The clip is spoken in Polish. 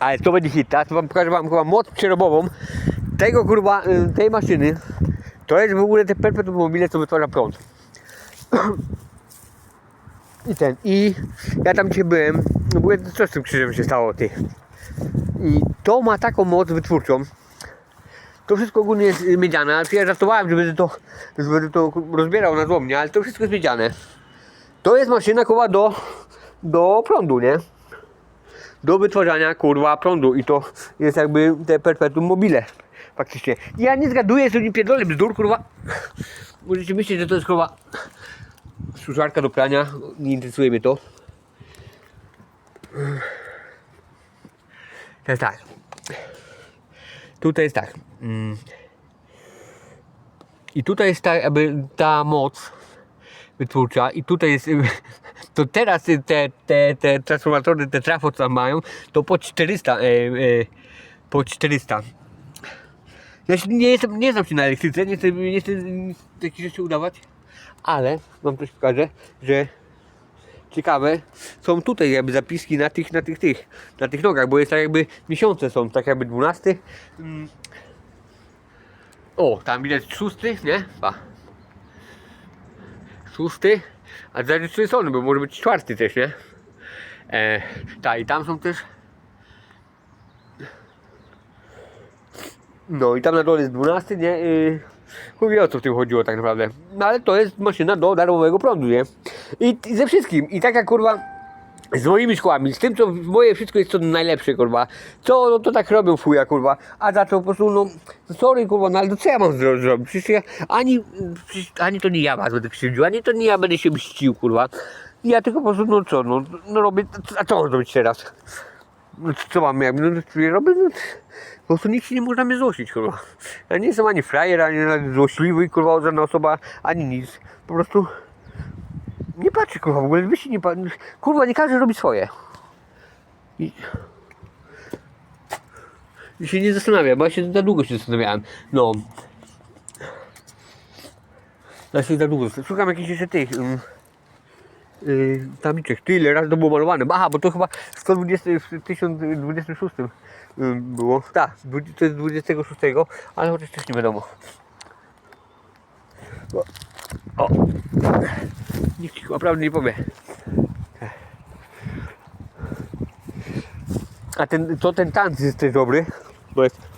Ale to będzie hit, teraz wam pokażę wam chyba moc przerobową tego kurwa, y, tej maszyny. To jest w ogóle te perpetuum mobile, co wytwarza prąd. I ten, i ja tam dzisiaj byłem, no bo co z tym krzyżem się stało, ty? I to ma taką moc wytwórczą. To wszystko ogólnie jest miedziane, ale ja żartowałem, że będę to, że będę to rozbierał na złomnie, ale to wszystko jest miedziane. To jest maszyna kurwa do, do prądu, nie? Do wytwarzania kurwa prądu i to jest jakby te perpetuum mobile. Faktycznie. Ja nie zgaduję, że nie pierdolę bzdur, kurwa. Możecie myśleć, że to jest kurwa suszarka do prania. Nie interesuje mnie to. Teraz tak. Tutaj jest tak. Mm. I tutaj jest ta, jakby ta moc wytwórcza i tutaj jest to teraz te, te, te transformatory, te trafo co tam mają, to po 400 e, e, po 400 ja się nie, jestem, nie znam się na elektryce, nie chcę, nie chcę takich rzeczy udawać, ale wam coś pokażę, że ciekawe są tutaj jakby zapiski na tych, na tych, tych, na tych nogach, bo jest tak jakby miesiące są, tak jakby 12. Mm. O, tam widać szósty, nie? Pa. Szósty, a zależy z której strony, bo może być czwarty też, nie? E, tak, i tam są też No i tam na dole jest 12, nie? Yy, mówię o co w tym chodziło tak naprawdę. No ale to jest maszyna do darmowego prądu, nie? I, I ze wszystkim. I taka kurwa z moimi szkołami, z tym co moje wszystko jest to najlepsze kurwa. Co no to tak robią fuja kurwa. A za to po prostu no sorry kurwa, no ale to co ja mam zro- zrobić? Przecież ja ani, przecież, ani to nie ja was będę krzywdził, ani to nie ja będę się mścił kurwa. Ja tylko po prostu no co, no, no robię, a co mam zrobić teraz? No co- mam, no, co ja robię, no, po prostu nikt się nie można mnie złościć, kurwa. Ja nie jestem ani frajer, ani złośliwy, kurwa, żadna osoba, ani nic. Po prostu nie patrzę, kurwa, w ogóle wy się nie patrzę. Kurwa, nie każdy robi swoje. I... I się nie zastanawiam, bo ja się za długo się zastanawiałem. No. Ja się za długo, szukam jakichś jeszcze tych... Um, yy, tabliczek. Ty, ile razy to było malowane? Aha, bo to chyba w 120, w 1026 ym, było. Tak, to jest 26, ale chociaż też nie wiadomo. O, nie powie. A ten, to ten tanc jest też dobry, bo jest